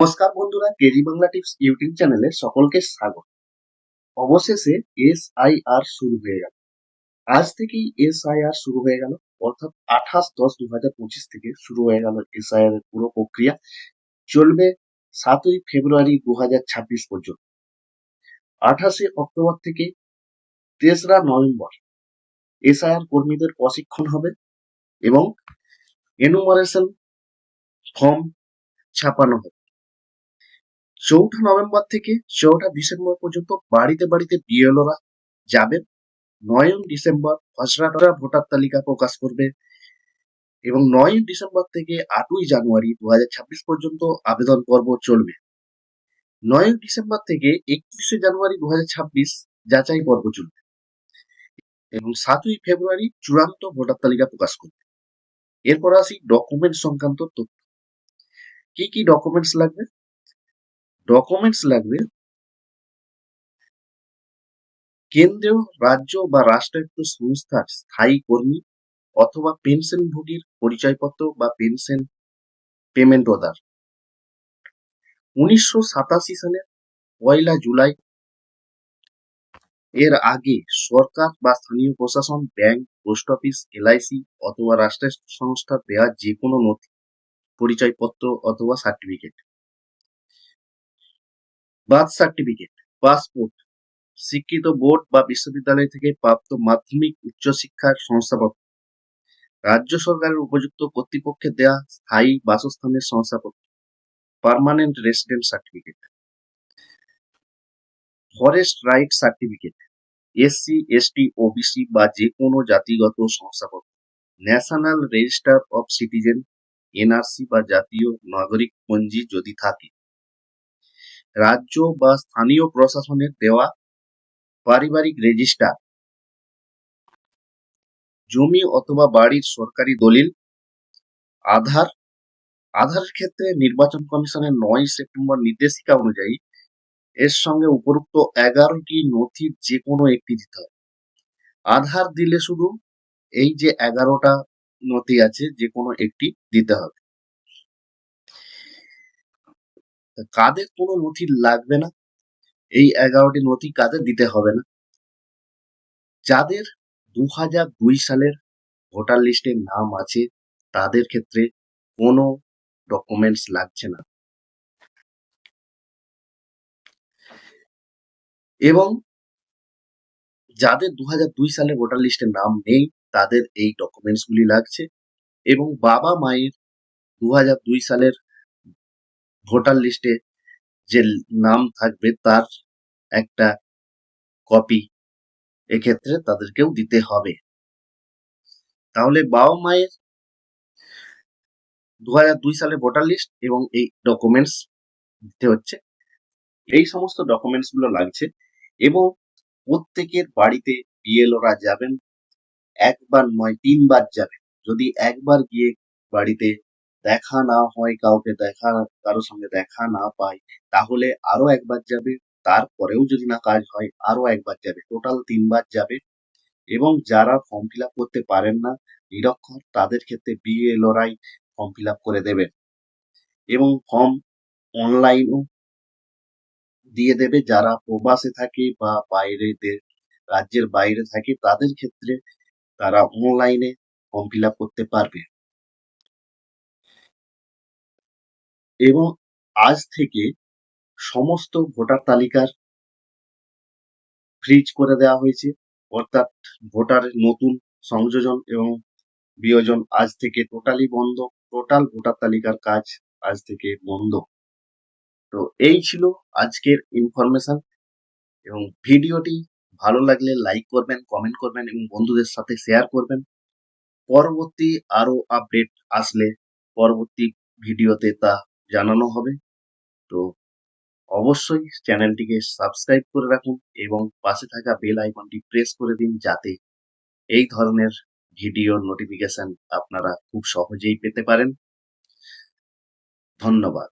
নমস্কার বন্ধুরা, KG Bangla tips YouTube চ্যানেলে সকলকে স্বাগত। অবশেষে এস আই আর শুরু হয়ে গেল। আজ থেকেই এস আই আর শুরু হয়ে গেল, অর্থাৎ আঠাশ দশ দু হাজার পঁচিশ থেকে শুরু হয়ে গেল এস আই আর এর পুরো প্রক্রিয়া। চলবে সাতই ফেব্রুয়ারি দু হাজার ছাব্বিশ পর্যন্ত। আঠাশে অক্টোবর থেকে তেসরা নভেম্বর এস আই আর কর্মীদের প্রশিক্ষণ হবে এবং এনুমারেশন ফর্ম ছাপানো হবে। চৌঠা নভেম্বর থেকে চৌঠা ডিসেম্বর পর্যন্ত বাড়িতে বাড়িতে বিএলওরা যাবেন নয় ডিসেম্বর খসড়াটা ভোটার তালিকা প্রকাশ করবে এবং নয় ডিসেম্বর থেকে আটই জানুয়ারি দু পর্যন্ত আবেদন পর্ব চলবে। নয় ডিসেম্বর থেকে একত্রিশে জানুয়ারি দু যাচাই পর্ব চলবে এবং সাতই ফেব্রুয়ারি চূড়ান্ত ভোটার তালিকা প্রকাশ করবে। এরপর আসি ডকুমেন্ট সংক্রান্ত তথ্য। কি কি ডকুমেন্টস লাগবে? ডকুমেন্টস লাগবে। কেন্দ্রীয় রাজ্য বা রাষ্ট্রায়ত্ত সংস্থার স্থায়ী কর্মী অথবা পেনশন পেনশনভোগীর পরিচয়পত্র বা পেনশন পেমেন্ট অর্ডার উনিশশো সাতাশি সালের পয়লা জুলাই এর আগে সরকার বা স্থানীয় প্রশাসন, ব্যাংক, পোস্ট অফিস এলআইসি অথবা রাষ্ট্রের সংস্থা দেওয়া যে কোনো নথি, পরিচয়পত্র অথবা সার্টিফিকেট বার্থ সার্টিফিকেট পাসপোর্ট শিক্ষিত বোর্ড বা বিশ্ববিদ্যালয় থেকে প্রাপ্ত মাধ্যমিক উচ্চশিক্ষার শংসাপত্র রাজ্য সরকারের উপযুক্ত কর্তৃপক্ষের দেয়া স্থায়ী বাসস্থানের শংসাপত্র permanent resident certificate forest right certificate SC ST OBC বা যে কোনো জাতিগত শংসাপত্র national register of citizen NRC বা জাতীয় নাগরিক পঞ্জি যদি থাকে রাজ্য বা স্থানীয় প্রশাসনের দেওয়া পারিবারিক রেজিস্টার জমি অথবা বাড়ির সরকারি দলিল। আধার। আধারের ক্ষেত্রে নির্বাচন কমিশনের নয় সেপ্টেম্বর নির্দেশিকা অনুযায়ী এর সঙ্গে উপরোক্ত এগারোটি নথির যে কোনো একটি দিতে হবে আধার দিলে শুধু এই যে এগারোটা নথি আছে যে কোনো একটি দিতে হবে। কাদের কোনো নথি লাগবে না? এই এগারোটি নথি কাদের দিতে হবে না? যাদের দু হাজার দুই সালের ভোটার লিস্টে নাম আছে, তাদের ক্ষেত্রে কোনো ডকুমেন্টস লাগছে না। এবং যাদের দু হাজার দুই সালে ভোটার লিস্টে নাম নেই, তাদের এই ডকুমেন্টসগুলি লাগছে এবং বাবা মায়ের দু হাজার দুই সালের ভোটার লিস্টে যে নাম থাকবে তার একটা কপি এক্ষেত্রে তাদেরকেও দিতে হবে। তাহলে বাবা মায়ের দু দুই সালে ভোটার লিস্ট এবং এই ডকুমেন্টস দিতে হচ্ছে। এই সমস্ত ডকুমেন্টসগুলো লাগছে এবং প্রত্যেকের বাড়িতে বিএলওরা যাবেন, একবার নয়, তিনবার যাবেন। যদি একবার গিয়ে বাড়িতে দেখা না হয়, কাউকে দেখা কারোর সঙ্গে দেখা না পায় তাহলে আরও একবার যাবে, তারপরেও যদি না কাজ হয়, আরও একবার যাবে টোটাল তিনবার যাবে। এবং যারা ফর্ম ফিল করতে পারেন না, নিরক্ষর, তাদের ক্ষেত্রে বিএলওরাই ফর্ম ফিল করে দেবেন এবং ফর্ম অনলাইনও দিয়ে দেবে, যারা প্রবাসে থাকে বা বাইরে রাজ্যের বাইরে থাকে, তাদের ক্ষেত্রে তারা অনলাইনে ফর্ম ফিল করতে পারবে। এবং আজ থেকে সমস্ত ভোটার তালিকার ফ্রিজ করে দেওয়া হয়েছে। অর্থাৎ ভোটার নতুন সংযোজন এবং বিয়োজন আজ থেকে টোটালি বন্ধ টোটাল ভোটার তালিকার কাজ আজ থেকে বন্ধ। তো এই ছিল আজকের ইনফরমেশন এবং ভিডিওটি ভালো লাগলে লাইক করবেন কমেন্ট করবেন এবং বন্ধুদের সাথে শেয়ার করবেন। পরবর্তী আরও আপডেট আসলে পরবর্তী ভিডিওতে তা জানানো হবে। তো অবশ্যই চ্যানেলটিকে সাবস্ক্রাইব করে রাখুন এবং পাশে থাকা বেল আইকনটি প্রেস করে দিন যাতে এই ধরনের ভিডিও নোটিফিকেশন আপনারা খুব সহজেই পেতে পারেন। ধন্যবাদ।